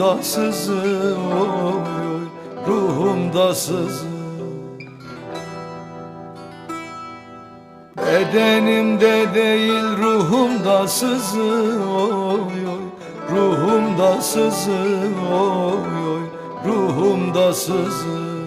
Ruhumda sızı oy oy Ruhumda sızı Bedenimde değil ruhumda sızı oy oy Ruhumda sızı oy oy Ruhumda sızı